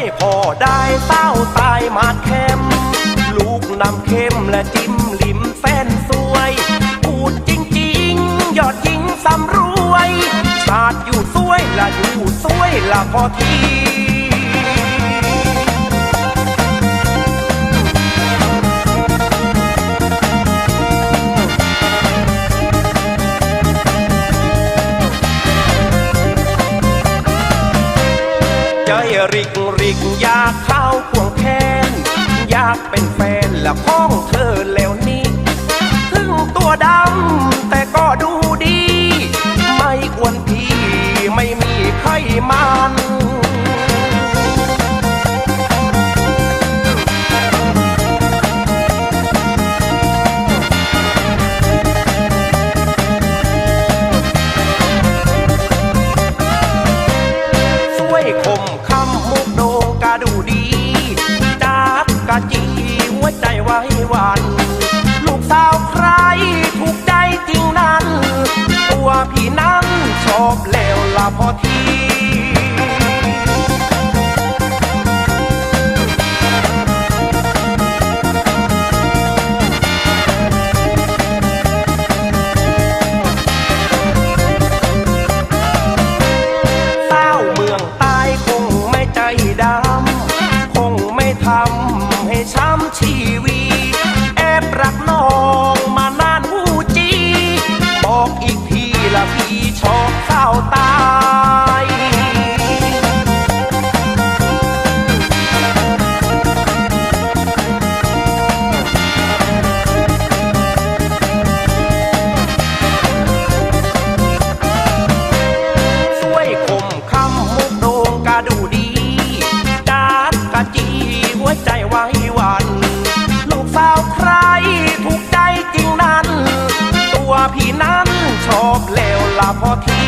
วยพอได้เต้าตายมาดเข้ม ลูกนำเข้มและจิ้มลิมแฟนสวย พูดจริงๆ ยอดยิงสำรวยชาติอยู่สวยละอยู่สวยละพอที ใจริกริกอยากเข้าควงแขนอยากเป็นแฟนและพ้องเธอแล้ กะจีหัวใจไว้วัน ลูกสาวใครถูกใจจริงนั้น ตัวพี่นั้นชอบแล้วละพอทีเต้าเมืองใต้คงไม่ใจดำคงไม่ทำ พี่นั้นชอบเลวละพอที